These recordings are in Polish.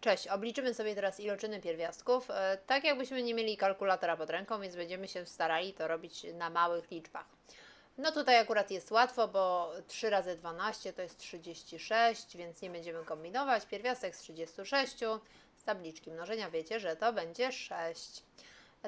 Cześć, obliczymy sobie teraz iloczyny pierwiastków, e, tak jakbyśmy nie mieli kalkulatora pod ręką, więc będziemy się starali to robić na małych liczbach. No tutaj akurat jest łatwo, bo 3 razy 12 to jest 36, więc nie będziemy kombinować. Pierwiastek z 36 z tabliczki mnożenia wiecie, że to będzie 6.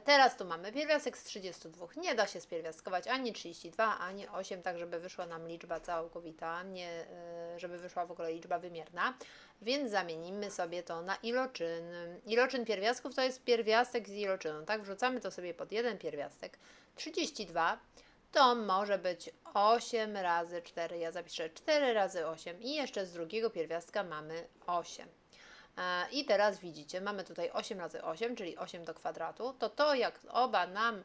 Teraz tu mamy pierwiastek z 32. Nie da się spierwiastkować ani 32, ani 8, tak żeby wyszła nam liczba całkowita, nie, e, żeby wyszła w ogóle liczba wymierna. Więc zamienimy sobie to na iloczyn. Iloczyn pierwiastków to jest pierwiastek z iloczyną, tak? Wrzucamy to sobie pod jeden pierwiastek. 32 to może być 8 razy 4. Ja zapiszę 4 razy 8 i jeszcze z drugiego pierwiastka mamy 8. E, I teraz widzicie, mamy tutaj 8 razy 8, czyli 8 do kwadratu. To to, jak oba nam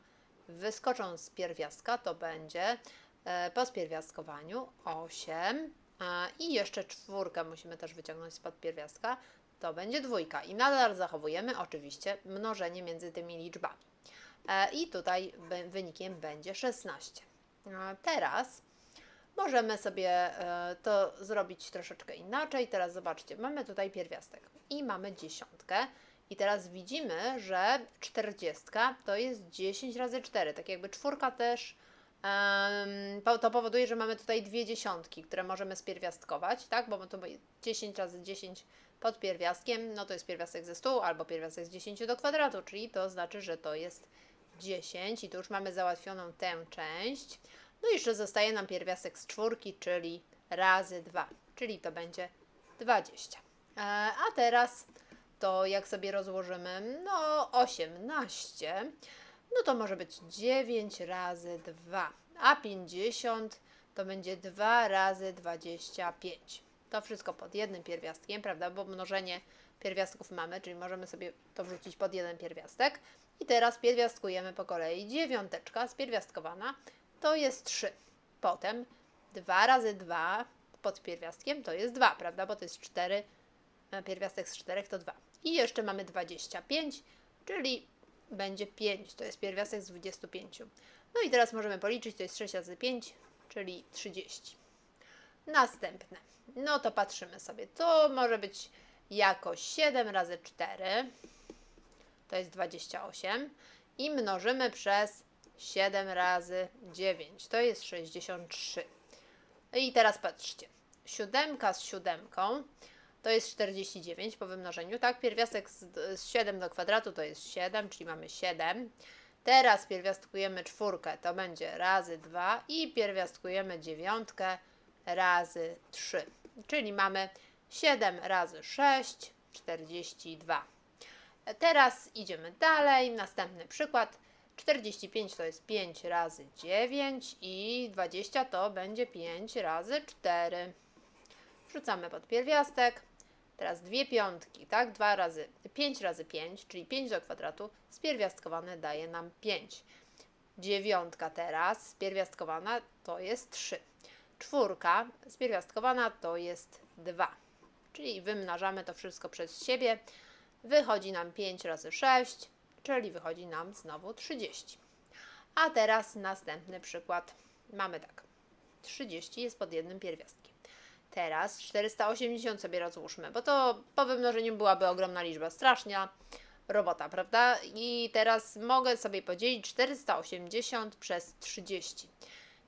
wyskoczą z pierwiastka, to będzie e, po spierwiastkowaniu 8 a, I jeszcze czwórkę musimy też wyciągnąć spod pierwiastka. To będzie dwójka. I nadal zachowujemy oczywiście mnożenie między tymi liczbami. E, I tutaj wynikiem będzie 16. A teraz możemy sobie e, to zrobić troszeczkę inaczej. Teraz zobaczcie, mamy tutaj pierwiastek i mamy dziesiątkę. I teraz widzimy, że 40 to jest 10 razy 4. Tak jakby czwórka też to powoduje, że mamy tutaj dwie dziesiątki, które możemy spierwiastkować, tak? Bo to będzie 10 razy 10 pod pierwiastkiem, no to jest pierwiastek ze 100 albo pierwiastek z 10 do kwadratu, czyli to znaczy, że to jest 10 i tu już mamy załatwioną tę część. No i jeszcze zostaje nam pierwiastek z czwórki, czyli razy 2, czyli to będzie 20. E, a teraz to jak sobie rozłożymy, no 18 no to może być 9 razy 2, a 50 to będzie 2 razy 25. To wszystko pod jednym pierwiastkiem, prawda? Bo mnożenie pierwiastków mamy, czyli możemy sobie to wrzucić pod jeden pierwiastek. I teraz pierwiastkujemy po kolei. Dziewiąteczka spierwiastkowana to jest 3. Potem 2 razy 2 pod pierwiastkiem to jest 2, prawda? Bo to jest 4, e, pierwiastek z 4 to 2. I jeszcze mamy 25, czyli będzie 5, to jest pierwiastek z 25. No i teraz możemy policzyć, to jest 6 razy 5, czyli 30. Następne. No to patrzymy sobie. To może być jakoś 7 razy 4, to jest 28. I mnożymy przez 7 razy 9, to jest 63. I teraz patrzcie. Siódemka z siódemką to jest 49 po wymnożeniu, tak? Pierwiastek z, z 7 do kwadratu to jest 7, czyli mamy 7. Teraz pierwiastkujemy czwórkę, to będzie razy 2 i pierwiastkujemy dziewiątkę razy 3. Czyli mamy 7 razy 6, 42. Teraz idziemy dalej. Następny przykład. 45 to jest 5 razy 9 i 20 to będzie 5 razy 4. Wrzucamy pod pierwiastek. Teraz dwie piątki, tak? 2 razy 5 razy 5, czyli 5 do kwadratu, spierwiastkowane daje nam 5. Dziewiątka teraz spierwiastkowana to jest 3. Czwórka spierwiastkowana to jest 2. Czyli wymnażamy to wszystko przez siebie. Wychodzi nam 5 razy 6, czyli wychodzi nam znowu 30. A teraz następny przykład. Mamy tak. 30 jest pod jednym pierwiastkiem. Teraz 480 sobie rozłóżmy, bo to po wymnożeniu byłaby ogromna liczba. Strasznia robota, prawda? I teraz mogę sobie podzielić 480 przez 30.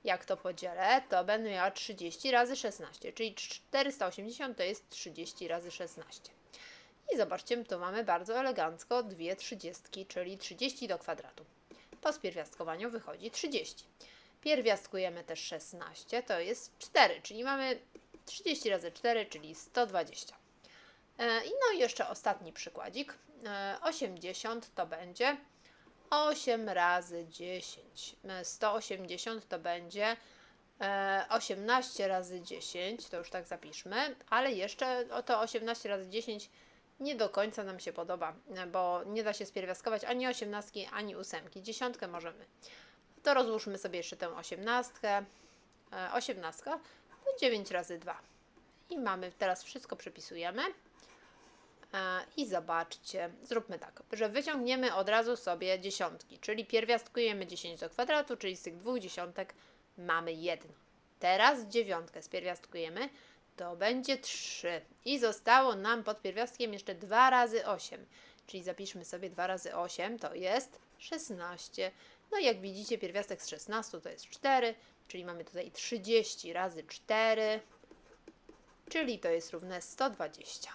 Jak to podzielę, to będę miała 30 razy 16, czyli 480 to jest 30 razy 16. I zobaczcie, tu mamy bardzo elegancko dwie trzydziestki, czyli 30 do kwadratu. Po spierwiastkowaniu wychodzi 30. Pierwiastkujemy też 16, to jest 4, czyli mamy 30 razy 4, czyli 120. E, I no i jeszcze ostatni przykładzik. E, 80 to będzie 8 razy 10. E, 180 to będzie e, 18 razy 10, to już tak zapiszmy, ale jeszcze o to 18 razy 10 nie do końca nam się podoba, bo nie da się spierwiastkować ani 18, ani 8. Dziesiątkę możemy. To rozłóżmy sobie jeszcze tę 18. E, 18 to 9 razy 2. I mamy teraz wszystko przepisujemy. E, I zobaczcie, zróbmy tak, że wyciągniemy od razu sobie dziesiątki, czyli pierwiastkujemy 10 do kwadratu, czyli z tych dwóch dziesiątek mamy jedno. Teraz dziewiątkę spierwiastkujemy, to będzie 3. I zostało nam pod pierwiastkiem jeszcze 2 razy 8. Czyli zapiszmy sobie 2 razy 8 to jest 16. No i jak widzicie pierwiastek z 16 to jest 4, czyli mamy tutaj 30 razy 4, czyli to jest równe 120.